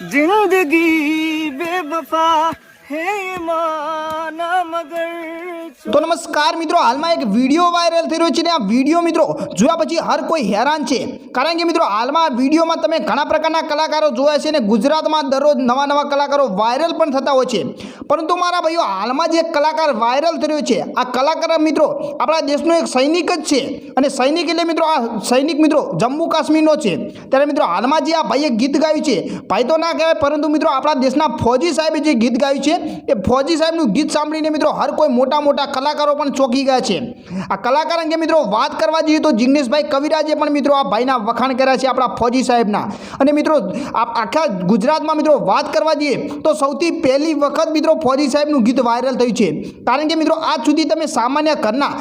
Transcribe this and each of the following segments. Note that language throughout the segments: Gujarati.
જિંદગી બેવફા હે માના મગર તો નમસ્કાર મિત્રો, હાલમાં એક વીડિયો વાયરલ થઈ રહ્યો છે ને આ વીડિયો મિત્રો જોયા પછી હર કોઈ હેરાન છે. કારણ કે મિત્રો, હાલમાં આ વિડીયોમાં તમે ઘણા પ્રકારના કલાકારો જોયા છે ને ગુજરાતમાં દરરોજ નવા નવા કલાકારો વાયરલ પણ થતા હોય છે. પરંતુ મારા ભાઈઓ, હાલમાં જે કલાકાર વાયરલ થયો છે, આ કલાકાર મિત્રો આપણા દેશનો એક સૈનિક જ છે. અને સૈનિક એટલે મિત્રો આ સૈનિક મિત્રો જમ્મુ કાશ્મીરનો છે. ત્યારે મિત્રો હાલમાં જે આ ભાઈએ ગીત ગાયું છે, ભાઈ તો ના કહેવાય, પરંતુ મિત્રો આપણા દેશના ફોજી સાહેબે જે ગીત ગાયું છે, એ ફોજી સાહેબનું ગીત સાંભળીને મિત્રો હર કોઈ મોટા મોટા કલાકારો પણ ચોંકી ગયા છે. આ કલાકાર અંગે મિત્રો વાત કરવા જઈએ તો જિગ્નેશભાઈ કવિરાજે પણ મિત્રો આ ભાઈના વખાણ કર્યા છે આપણા ફોજી સાહેબના. અને મિત્રો આખા ગુજરાતમાં મિત્રો વાત કરવા જઈએ તો સૌથી પહેલી વખત મિત્રો ફૌજી સાહેબનું ગીત વાયરલ થયું છે. કારણ કે મિત્રો, આજ સુધી તમે સામાન્ય ઘરના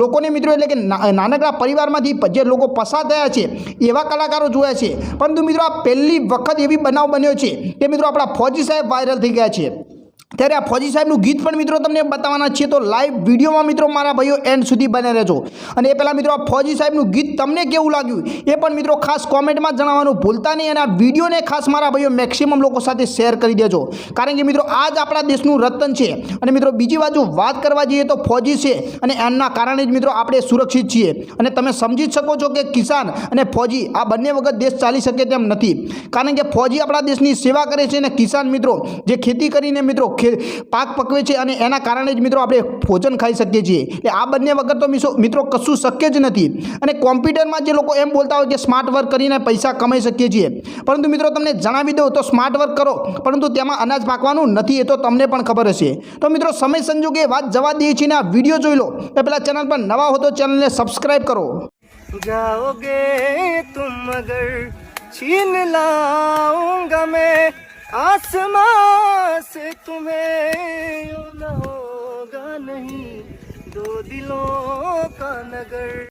લોકોને મિત્રો, એટલે કે નાનકડા પરિવારમાંથી જે લોકો પસાર થયા છે, એવા કલાકારો જોયા છે. પરંતુ મિત્રો, આ પહેલી વખત એવી બનાવ બન્યો છે કે મિત્રો, આપણા ફૌજી સાહેબ વાયરલ થઈ ગયા છે. ત્યારે આ ફોજી સાહેબનું ગીત પણ મિત્રો તમને બતાવવાના છે તો લાઈવ વિડીયોમાં મિત્રો મારા ભાઈઓ એન્ડ સુધી બને રહેજો. અને એ પહેલાં મિત્રો આ ફોજી સાહેબનું ગીત તમને કેવું લાગ્યું? એ પણ મિત્રો ખાસ કોમેન્ટમાં જણાવવાનું ભૂલતા નહીં અને આ વિડીયોને ખાસ મારા ભાઈઓ મેક્સિમમ લોકો સાથે શેર કરી દેજો. કારણ કે મિત્રો આ જ આપણા દેશનું રતન છે. અને મિત્રો બીજી બાજુ વાત કરવા જઈએ તો ફોજી છે અને એમના કારણે જ મિત્રો આપણે સુરક્ષિત છીએ. અને તમે સમજી શકો છો કે કિસાન અને ફોજી આ બંને વખત દેશ ચાલી શકે તેમ નથી. કારણ કે ફોજી આપણા દેશની સેવા કરે છે અને કિસાન મિત્રો જે ખેતી કરીને મિત્રો પાક પકવે છે અને એના કારણે જ મિત્રો આપણે ભોજન ખાઈ શકીએ છીએ. એટલે આ બંને વગર તો મિત્રો કશું શક્ય જ નથી. અને કોમ્પ્યુટરમાં જે લોકો એમ બોલતા હોય કે સ્માર્ટ વર્ક કરીને પૈસા કમાઈ શકીએ છીએ. પરંતુ મિત્રો તમને જણાવી દઉં તો સ્માર્ટ વર્ક કરો. પરંતુ તેમાં અનાજ પાકવાનું નથી, એ તો તમને પણ ખબર હશે. તો મિત્રો સમય સંજોગે વાત જવા દઈએ છીએ ને આ વીડિયો જોઈ લો. તો પેલા ચેનલ પર નવા હો તો ચેનલને સબસ્ક્રાઇબ કરો. જાઓગે તુમ મગર છીન લાઉંગા મેં. आसमां से तुम्हें यूं न होगा नहीं दो दिलों का नगर